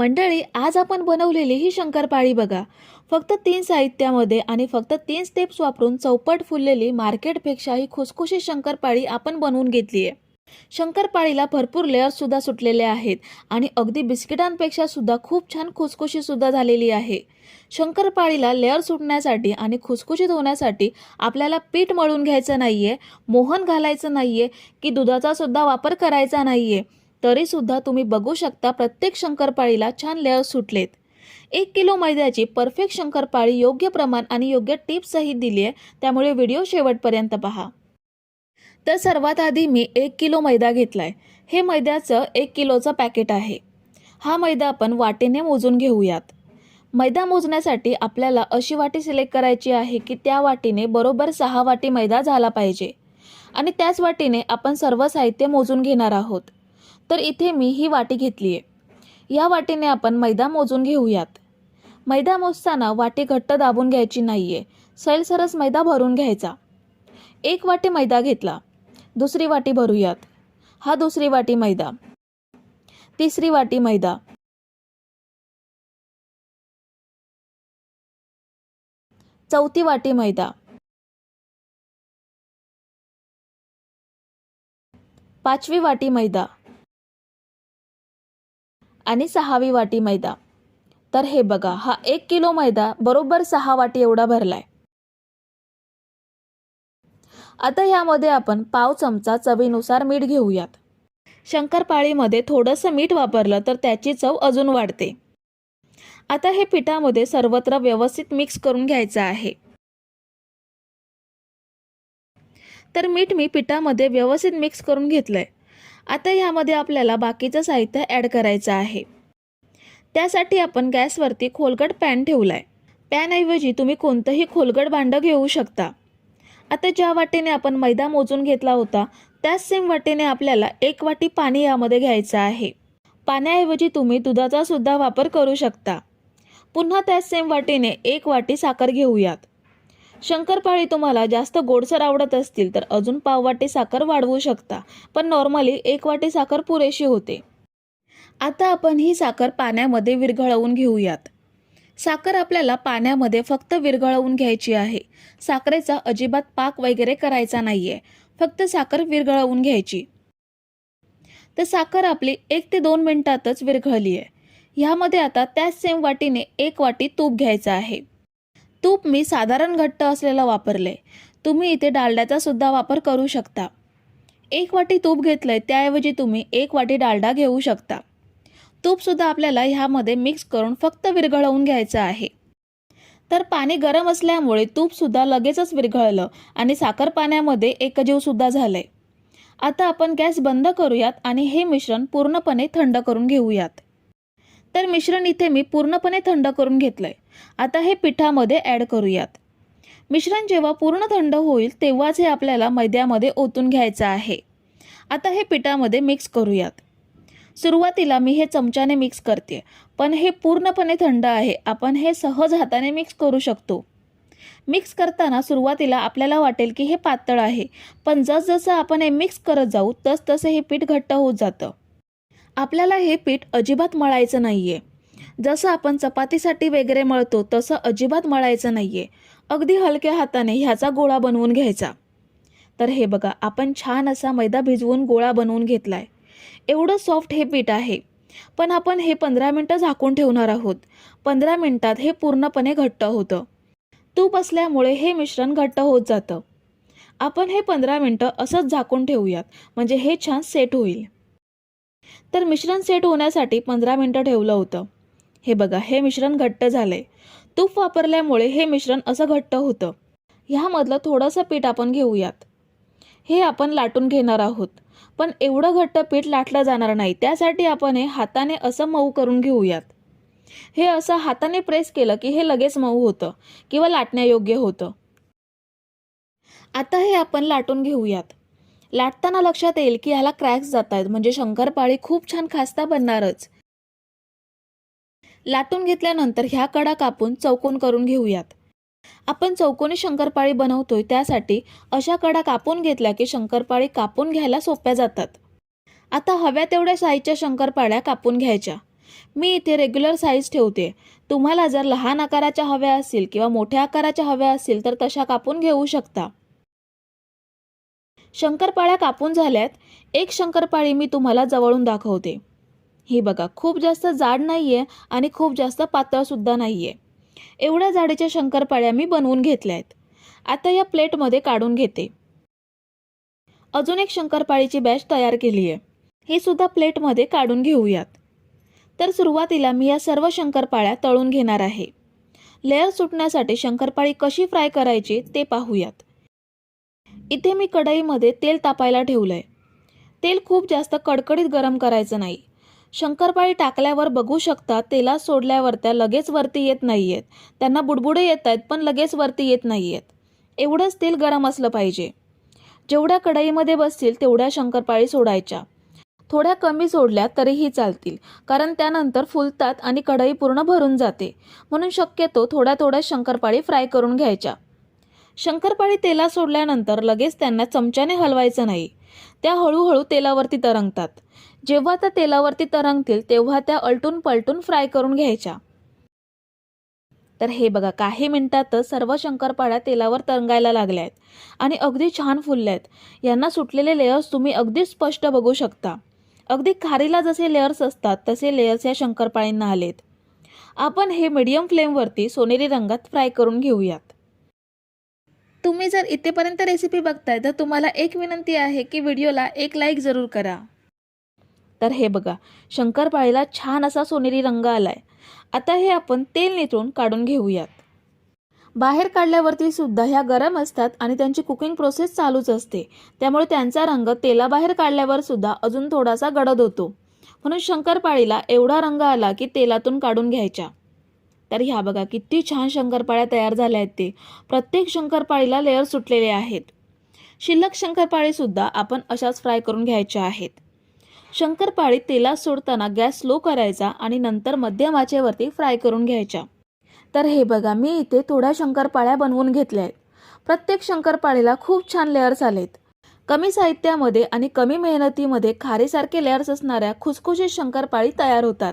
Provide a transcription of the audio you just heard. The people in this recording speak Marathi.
मंडळी आज आपण बनवलेली ही शंकरपाळी बघा. फक्त तीन साहित्यामध्ये आणि फक्त तीन स्टेप्स वापरून चौपट फुललेली मार्केटपेक्षा ही खुसखुशीत शंकरपाळी आपण बनवून घेतली आहे. शंकरपाळीला भरपूर लेअर्ससुद्धा सुटलेले आहेत आणि अगदी बिस्किटांपेक्षा सुद्धा खूप छान खुसखुशीत सुद्धा झालेली आहे. शंकरपाळीला लेअर सुटण्यासाठी आणि खुसखुशीत होण्यासाठी आपल्याला पीठ मळून घ्यायचं नाही आहे मोहन घालायचं नाही आहे की दुधाचा सुद्धा वापर करायचा नाही आहे तरीसुद्धा तुम्ही बघू शकता प्रत्येक शंकरपाळीला छान लेअर सुटलेत. एक किलो मैद्याची परफेक्ट शंकरपाळी योग्य प्रमाण आणि योग्य टिप्सही दिली आहे त्यामुळे व्हिडिओ शेवटपर्यंत पहा. तर सर्वात आधी मी एक किलो मैदा घेतला आहे हे मैद्याचं एक किलोचं पॅकेट आहे. हा मैदा आपण वाटेने मोजून घेऊयात. मैदा मोजण्यासाठी आपल्याला अशी वाटी सिलेक्ट करायची आहे की त्या वाटीने बरोबर सहा वाटी मैदा झाला पाहिजे. आणि त्याच वाटीने आपण सर्व साहित्य मोजून घेणार आहोत. तर इथे मी ही वाटी घेतली आहे या वाटीने आपण मैदा मोजून घेऊयात. मैदा मोजताना वाटी घट्ट दाबून घ्यायची नाही आहे सैलसरस मैदा भरून घ्यायचा. एक वाटी मैदा घेतला. दुसरी वाटी भरूयात. हा दुसरी वाटी मैदा. तिसरी वाटी मैदा. चौथी वाटी मैदा. पाचवी वाटी मैदा. आणि सहावी वाटी मैदा. तर हे बघा हा एक किलो मैदा बरोबर सहा वाटी एवढा भरलाय. आता ह्यामध्ये आपण पाव चमचा चवीनुसार मीठ घेऊयात. शंकरपाळीमध्ये थोडंसं मीठ वापरलं तर त्याची चव अजून वाढते. आता हे पिठामध्ये सर्वत्र व्यवस्थित मिक्स करून घ्यायचं आहे. तर मीठ मी पिठामध्ये व्यवस्थित मिक्स करून घेतलंय. आता ह्यामध्ये आपल्याला बाकीचं साहित्य ॲड करायचं आहे. त्यासाठी आपण गॅसवरती खोलगट पॅन ठेवला आहे पॅनऐवजी तुम्ही कोणतंही खोलगट भांडं घेऊ शकता. आता ज्या वाटीने आपण मैदा मोजून घेतला होता त्याच सेम वाटेने आपल्याला एक वाटी पाणी यामध्ये घ्यायचं आहे. पाण्याऐवजी तुम्ही दुधाचा सुद्धा वापर करू शकता. पुन्हा त्याच सेम वाटीने एक वाटी साखर घेऊयात. शंकरपाळी तुम्हाला जास्त गोडसर आवडत असतील तर अजून पाव वाटी साखर वाढवू शकता. पण नॉर्मली एक वाटी साखर पुरेशी होते. आता आपण ही साखर पाण्यामध्ये विरघळवून घेऊयात. साखर आपल्याला पाण्यामध्ये फक्त विरघळवून घ्यायची आहे. साखरेचा अजिबात पाक वगैरे करायचा नाहीये. फक्त साखर विरघळवून घ्यायची. तर साखर आपली एक ते दोन मिनिटातच विरघळली आहे ह्यामध्ये आता त्याच सेम वाटीने एक वाटी तूप घ्यायचं आहे. तूप मी साधारण घट्ट असलेलं वापरले. तुम्ही इथे डालड्याचा सुद्धा वापर करू शकता. एक वाटी तूप घेतलंय त्याऐवजी तुम्ही एक वाटी डालडा घेऊ शकता. तूपसुद्धा आपल्याला ह्यामध्ये मिक्स करून फक्त विरघळवून घ्यायचं आहे. तर पाणी गरम असल्यामुळे तूपसुद्धा लगेचच विरघळलं आणि साखर पाण्यामध्ये एकजीवसुद्धा झालंय. आता आपण गॅस बंद करूयात आणि हे मिश्रण पूर्णपणे थंड करून घेऊयात. तर मिश्रण इथे मी पूर्णपणे थंड करून घेतलंय. आता हे पिठामध्ये ॲड करूयात. मिश्रण जेव्हा पूर्ण थंड होईल तेव्हाच हे आपल्याला मैद्यामध्ये ओतून घ्यायचं आहे. आता हे पिठामध्ये मिक्स करूयात. सुरुवातीला मी हे चमच्याने मिक्स करते पण हे पूर्णपणे थंड आहे. आपण हे सहज हाताने मिक्स करू शकतो. मिक्स करताना सुरुवातीला आपल्याला वाटेल की हे पातळ आहे पण जसजसं आपण हे मिक्स करत जाऊ तसतसं हे पीठ घट्ट होत जातं. आपल्याला हे पीठ अजिबात मळायचं नाही आहे जसं आपण चपातीसाठी वगैरे मळतो तसं अजिबात मळायचं नाही आहे अगदी हलक्या हाताने ह्याचा गोळा बनवून घ्यायचा. तर हे बघा आपण छान असा मैदा भिजवून गोळा बनवून घेतलाय. एवढं सॉफ्ट हे पीठ आहे. पण आपण हे पंधरा मिनटं झाकून ठेवणार आहोत. पंधरा मिनटात हे पूर्णपणे घट्ट होतं. तूप असल्यामुळे हे मिश्रण घट्ट होत जातं. आपण हे पंधरा मिनटं असंच झाकून ठेवूयात. म्हणजे हे छान सेट होईल. तर मिश्रण सेट होण्यासाठी पंधरा मिनटं ठेवलं होतं. हे बघा हे मिश्रण घट्ट झालंय. तूप वापरल्यामुळे हे मिश्रण असं घट्ट होतं. ह्यामधलं थोडंसं पीठ आपण घेऊयात. हे आपण लाटून घेणार आहोत. पण एवढं घट्ट पीठ लाटलं जाणार नाही त्यासाठी आपण हे हाताने असं मऊ करून घेऊयात. हे असं हाताने प्रेस केलं की हे लगेच मऊ होतं किंवा लाटण्यायोग्य होतं. आता हे आपण लाटून घेऊयात. लाटताना लक्षात येईल की ह्याला क्रॅक्स जात आहेत म्हणजे शंकरपाळी खूप छान खास्ता बनणारच. लाटून घेतल्यानंतर ह्या कडा कापून चौकोन करून घेऊयात. आपण चौकोनी शंकरपाळी बनवतोय त्यासाठी अशा कडा कापून घेतल्या की शंकरपाळी कापून घ्यायला सोप्या जातात. आता हव्या तेवढ्या साईजच्या शंकरपाळ्या कापून घ्यायच्या. मी इथे रेग्युलर साईज ठेवते. तुम्हाला जर लहान आकाराच्या हव्या असतील किंवा मोठ्या आकाराच्या हव्या असतील तर तशा कापून घेऊ शकता. शंकरपाळ्या कापून झाल्यात. एक शंकरपाळी मी तुम्हाला जवळून दाखवते. हे बघा खूप जास्त जाड नाही आहे आणि खूप जास्त पातळसुद्धा नाही आहे एवढ्या जाडीच्या शंकरपाळ्या मी बनवून घेतल्या आहेत. आता या प्लेटमध्ये काढून घेते. अजून एक शंकरपाळीची बॅच तयार केली आहे. ही सुद्धा प्लेटमध्ये काढून घेऊयात. तर सुरुवातीला मी या सर्व शंकरपाळ्या तळून घेणार आहे. लेअर सुटण्यासाठी शंकरपाळी कशी फ्राय करायची ते पाहूयात. इथे मी कढईमध्ये तेल तापायला ठेवलं आहे तेल खूप जास्त कडकडीत गरम करायचं नाही. शंकरपाळी टाकल्यावर बघू शकता तेलात सोडल्यावर त्या लगेच वरती येत नाही आहेत त्यांना बुडबुडे येत आहेत पण लगेच वरती येत नाही आहेत एवढंच तेल गरम असलं पाहिजे. जेवढ्या कढईमध्ये बसतील तेवढ्या शंकरपाळी सोडायच्या. थोड्या कमी सोडल्या तरीही चालतील कारण त्यानंतर फुलतात आणि कढई पूर्ण भरून जाते. म्हणून शक्यतो थोड्या थोड्या शंकरपाळी फ्राय करून घ्यायच्या. शंकरपाळी तेला सोडल्यानंतर लगेच त्यांना चमच्याने हलवायचं नाही. त्या हळूहळू तेलावरती तरंगतात. जेव्हा त्या तेलावरती तरंगतील तेव्हा त्या अलटून पलटून फ्राय करून घ्यायच्या. तर हे बघा काही मिनिटातच सर्व शंकरपाळ्या तेलावर तरंगायला लागल्या आहेत आणि अगदी छान फुलल्या आहेत यांना सुटलेले लेयर्स तुम्ही अगदी स्पष्ट बघू शकता. अगदी खारीला जसे लेयर्स असतात तसे लेयर्स या शंकरपाळींना आलेत. आपण हे मीडियम फ्लेमवरती सोनेरी रंगात फ्राय करून घेऊयात. तुम्ही जर इथेपर्यंत रेसिपी बघताय तर तुम्हाला एक विनंती आहे की व्हिडिओला एक लाईक जरूर करा. तर हे बघा शंकरपाळीला छान असा सोनेरी रंग आलाय. आता हे आपण तेल नितळून काढून घेऊयात. बाहेर काढल्यावरती सुद्धा ह्या गरम असतात आणि त्यांची कुकिंग प्रोसेस चालूच असते. त्यामुळे त्यांचा रंग तेलाबाहेर काढल्यावर सुद्धा अजून थोडासा गडद होतो. म्हणून शंकरपाळीला एवढा रंग आला की तेलातून काढून घ्यायच्या. तर ह्या बघा किती छान शंकरपाळ्या तयार झाल्या आहेत ते. प्रत्येक शंकरपाळीला लेअर सुटलेले आहेत. शिल्लक शंकरपाळीसुद्धा आपण अशाच फ्राय करून घ्यायच्या आहेत. शंकरपाळी तेलात सोडताना गॅस स्लो करायचा आणि नंतर मध्यम आचेवरती फ्राय करून घ्यायच्या. तर हे बघा मी इथे थोड्या शंकरपाळ्या बनवून घेतल्या आहेत. प्रत्येक शंकरपाळीला खूप छान लेअर्स आलेत. कमी साहित्यामध्ये आणि कमी मेहनतीमध्ये खारीसारखे लेअर्स असणाऱ्या खुसखुशीत शंकरपाळी तयार होतात.